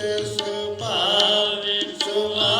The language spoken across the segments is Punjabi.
ਜੋਤ ਸੁਭਾਵੇ ਸੁਆਰਤੀ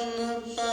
Son